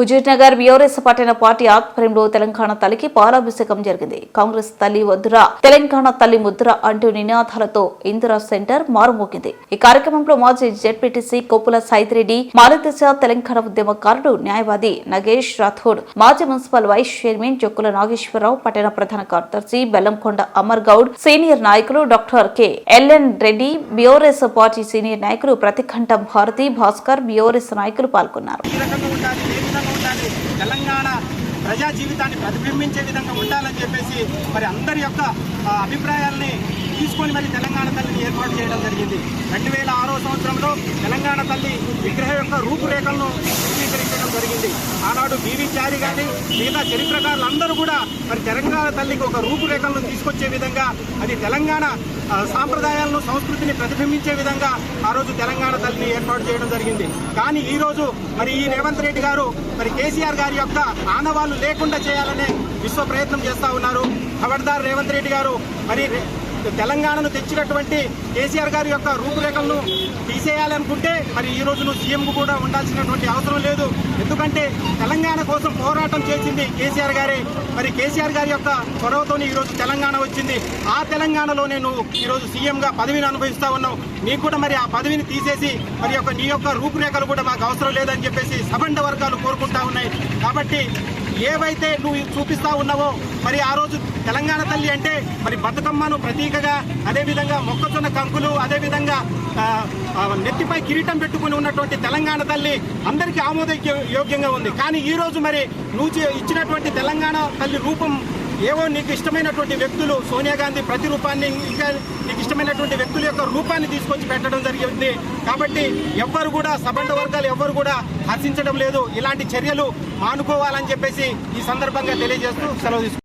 Huzurnagar BRS పట్టణ party ఆధ్వర్యంలో తెలంగాణ తల్లికి పాలాభిషేకం జరిగింది. కాంగ్రెస్ తల్లి వద్దురా తెలంగాణ తల్లి ముద్ర అంటూ నినాదాలతో ఇందిరా సెంటర్ మారుమోగింది. ఈ కార్యక్రమంలో మాజీ జెడ్పీటీసీ కొప్పుల సైదిరెడ్డి మాలదశ తెలంగాణ ఉద్యమకారుడు న్యాయవాది నగేష్ రాథోడ్ మాజీ municipal vice chairman Jokkula Nageswara Rao పట్టణ ప్రధాన కార్యదర్శి బెల్లంకొండ అమర్ గౌడ్ సీనియర్ నాయకులు doctor K. L N Reddy BRS party senior నాయకులు ప్రతికంఠం భారతి భాస్కర్ బీఆర్ఎస్ నాయకులు పాల్గొన్నారు. ఉండాలి. తెలంగాణ ప్రజా జీవితాన్ని ప్రతిబింబించే విధంగా ఉండాలని చెప్పేసి మరి అందరి యొక్క అభిప్రాయాల్ని తీసుకొని మరి తెలంగాణ తల్లిని ఏర్పాటు చేయడం జరిగింది. రెండు వేల ఆరో సంవత్సరంలో తెలంగాణ తల్లి విగ్రహం యొక్క రూపురేఖలను చిత్రీకరించడం జరిగింది. ఆనాడు బీవీ చారి గారి మిగతా చరిత్రకారులందరూ కూడా మరి తెలంగాణ తల్లికి ఒక రూపురేఖలను తీసుకొచ్చే విధంగా అది తెలంగాణ సాంప్రదాయాలను సంస్కృతిని ప్రతిబింబించే విధంగా ఆ రోజు తెలంగాణ తల్లిని ఏర్పాటు చేయడం జరిగింది. కానీ ఈరోజు మరి ఈ రేవంత్ రెడ్డి గారు మరి కేసీఆర్ గారి యొక్క ఆనవాళ్ళు లేకుండా చేయాలనే విశ్వ ప్రయత్నం చేస్తూ ఉన్నారు. ఖబర్దార్ రేవంత్ రెడ్డి గారు మరి తెలంగాణను తెచ్చినటువంటి కేసీఆర్ గారి యొక్క రూపురేఖలను తీసేయాలనుకుంటే మరి ఈ రోజు నువ్వు సీఎం కూడా ఉండాల్సినటువంటి అవసరం లేదు. ఎందుకంటే తెలంగాణ కోసం పోరాటం చేసింది కేసీఆర్ గారే. మరి కేసీఆర్ గారి యొక్క చొరవతోనే ఈరోజు తెలంగాణ వచ్చింది. ఆ తెలంగాణలోనే నువ్వు ఈరోజు సీఎంగా పదవిని అనుభవిస్తా ఉన్నావు. నీకు కూడా మరి ఆ పదవిని తీసేసి మరి యొక్క నీ యొక్క రూపురేఖలు కూడా మాకు అవసరం లేదని చెప్పేసి సబండ వర్గాలు కోరుకుంటా ఉన్నాయి. కాబట్టి ఏవైతే నువ్వు చూపిస్తా ఉన్నావో మరి ఆ రోజు తెలంగాణ తల్లి అంటే మరి బతుకమ్మను ప్రతీకగా అదేవిధంగా మొక్కజొన్న కంకులు అదేవిధంగా నెత్తిపై కిరీటం పెట్టుకుని ఉన్నటువంటి తెలంగాణ తల్లి అందరికీ ఆమోద యోగ్యంగా ఉంది. కానీ ఈ రోజు మరి నువ్వు ఇచ్చినటువంటి తెలంగాణ తల్లి రూపం ఏవో నీకు ఇష్టమైనటువంటి వ్యక్తులు సోనియా గాంధీ ప్రతిరూపాన్ని ఇంకా నీకు ఇష్టమైనటువంటి వ్యక్తుల యొక్క రూపాన్ని తీసుకొచ్చి పెట్టడం జరిగింది. కాబట్టి ఎవ్వరు కూడా సబండ వర్గాలు ఎవ్వరు కూడా హర్షించడం లేదు. ఇలాంటి చర్యలు మానుకోవాలని చెప్పేసి ఈ సందర్భంగా తెలియజేస్తూ సెలవు తీసుకుంటున్నాను.